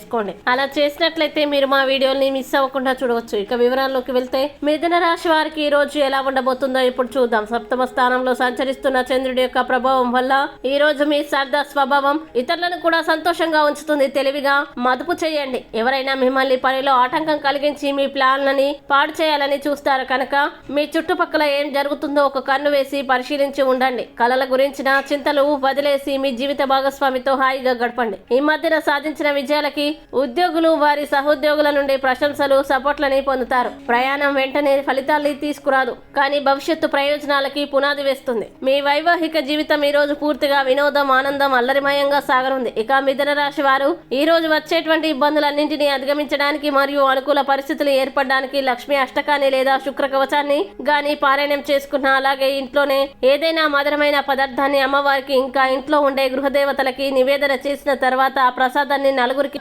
చేసుకోండి. అలా చేసినట్లయితే మీరు మా వీడియోని మిస్ అవ్వకుండా చూడవచ్చు. ఇక వివరాల్లోకి వెళ్తే మిథున రాశి వారికి ఈ రోజు ఎలా ఉండబోతుందో ఇప్పుడు చూద్దాం. సప్తమ స్థానంలో సంచరిస్తున్న చంద్రుడి యొక్క ప్రభావం వల్ల ఈ రోజు మీ సరదా స్వభావం ఇతరులను కూడా సంతోషంగా ఉంచుతుంది. తెలివిగా మదుపు చేయండి. ఎవరైనా మిమ్మల్ని పనిలో ఆటంకం కలిగించి మీ ప్లాన్లని పాడు చేయాలని చూస్తారు కనుక మీ చుట్టుపక్కల ఏం జరుగుతుందో ఒక కన్ను వేసి పరిశీలించి ఉండండి. కళల గురించిన చింతలు వదిలేసి మీ జీవిత భాగస్వామితో హాయిగా గడపండి. ఈ మధ్యన సాధించిన విజయాలకి ఉద్యోగులు వారి సహోద్యోగుల నుండి ప్రశంసలు సపోర్ట్లని పొందుతారు. ప్రయాణం వెంటనే ఫలితాల్ని తీసుకురాదు. కానీ భవిష్యత్తు ప్రయోజనాలకి పునాది వేస్తుంది. మీ వైవాహిక జీవితం ఈ రోజు పూర్తిగా వినోదం ఆనందం అల్లరిమయంగా సాగనుంది. ఇక మిథున రాశి వారు ఈ రోజు వచ్చేటువంటి ఇబ్బందులన్నింటినీ అధిగమించడానికి మరియు అనుకూల పరిస్థితులు ఏర్పడడానికి లక్ష్మి అష్టకాన్ని లేదా శుక్ర కవచాన్ని గాని పారాయణం చేసుకున్న అలాగే ఇంట్లోనే ఏదైనా మధురమైన పదార్థాన్ని అమ్మవారికి ఇంకా ఇంట్లో ఉండే గృహదేవతలకి నివేదన చేసిన తర్వాత ఆ ప్రసాదాన్ని నలుగురికి